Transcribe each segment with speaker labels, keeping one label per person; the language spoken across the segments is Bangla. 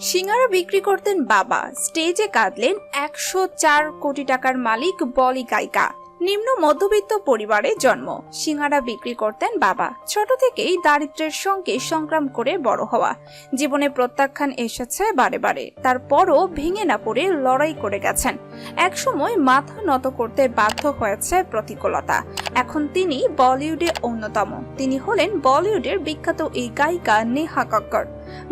Speaker 1: সিঙ্গারা বিক্রি করতেন বাবা। স্টেজে কাঁদলেন একশো চার কোটি টাকার মালিক বলি গায়িকা। নিম্ন মধ্যবিত্ত পরিবারে জন্ম। সিঙ্গারা বিক্রি করতেন বাবা। ছোট থেকেই দারিদ্র্যের সঙ্গে সংগ্রাম করে বড় হওয়া। জীবনে প্রত্যাখ্যান এসেছে বারে বারে। তারপরও ভেঙে না পড়ে লড়াই করে গেছেন। একসময় মাথা নত করতে বাধ্য হয়েছে প্রতিকূলতা। এখন তিনি বলিউডে অন্যতম। তিনি হলেন বলিউডের বিখ্যাত এই গায়িকা নেহা কক্কর।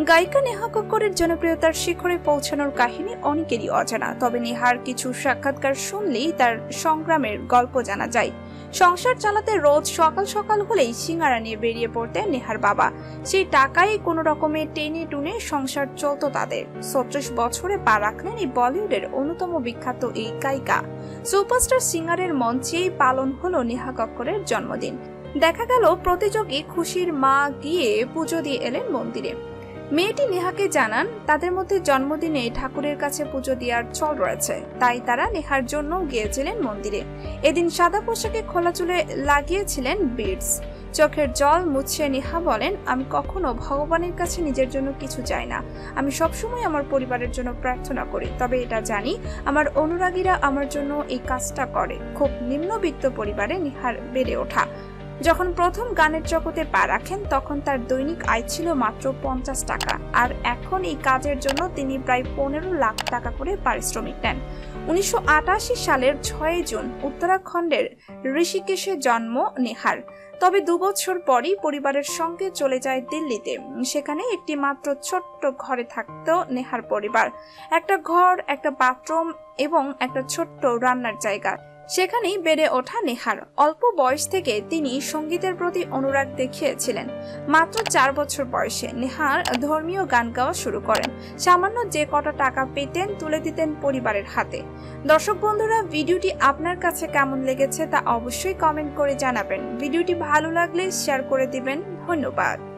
Speaker 1: গায়িকা নেহা কক্করের জনপ্রিয়তার শিখরে পৌঁছানোর কাহিনী অনেকেরই অজানা, তবে নেহার কিছু সাক্ষাৎকার শুনলেই তার সংগ্রামের গল্প জানা যায়। সংসার চালাতে রোজ সকাল সকাল হলেই সিঙ্গারা নিয়ে বেরিয়ে পড়তেন নেহার বাবা। সেই টাকায় কোনো রকমে টেনে টুনে সংসার চলতো তাদের। ছত্রিশ বছরে পা রাখলেন এই বলিউডের অন্যতম বিখ্যাত এই গায়িকা। সুপারস্টার সিঙ্গারের মঞ্চেই পালন হলো নেহা কক্করের জন্মদিন। দেখা গেল, প্রতিযোগী খুশির মা গিয়ে পুজো দিয়ে এলেন মন্দিরে। মেয়েটি নেহাকে জানান, তাদের মধ্যে জন্মদিনে ঠাকুরের কাছে পুজো দেওয়ার চল রয়েছে, তাই তারা নেহার জন্য গিয়েছিলেন মন্দিরে। এদিন সাদা পোশাকে খোলা চুলে লাগিয়েছিলেন বিডস চোখের জল মুছে নেহা বলেন, আমি কখনো ভগবানের কাছে নিজের জন্য কিছু চাই না। আমি সবসময় আমার পরিবারের জন্য প্রার্থনা করি, তবে এটা জানি, আমার অনুরাগীরা আমার জন্য এই কাজটা করে। খুব নিম্নবিত্ত পরিবারে নেহার বেড়ে ওঠা। যখন প্রথম গানের জগতে পা রাখেন, তখন তার দৈনিক আয় ছিল মাত্র পঞ্চাশ টাকা। আর এখন এই কাজের জন্য তিনি প্রায় পনেরো লাখ টাকা করে পারিশ্রমিক নেন। উনিশশো আটাশি সালের ছয় জুন উত্তরাখণ্ডের ঋষিকেশে জন্ম নেহার। তবে দুবছর পরই পরিবারের সঙ্গে চলে যায় দিল্লিতে। সেখানে একটি মাত্র ছোট্ট ঘরে থাকত নেহার পরিবার। একটা ঘর, একটা বাথরুম এবং একটা ছোট্ট রান্নার জায়গা। সেখানেই বেড়ে ওঠা নেহার। অল্প বয়স থেকে তিনি সঙ্গীতের প্রতি অনুরাগ দেখিয়েছিলেন। মাত্র চার বছর বয়সে নেহার ধর্মীয় গান গাওয়া শুরু করেন। সামান্য যে কটা টাকা পেতেন তুলে দিতেন পরিবারের হাতে। দর্শক বন্ধুরা, ভিডিওটি আপনার কাছে কেমন লেগেছে তা অবশ্যই কমেন্ট করে জানাবেন। ভিডিওটি ভালো লাগলে শেয়ার করে দিবেন। ধন্যবাদ।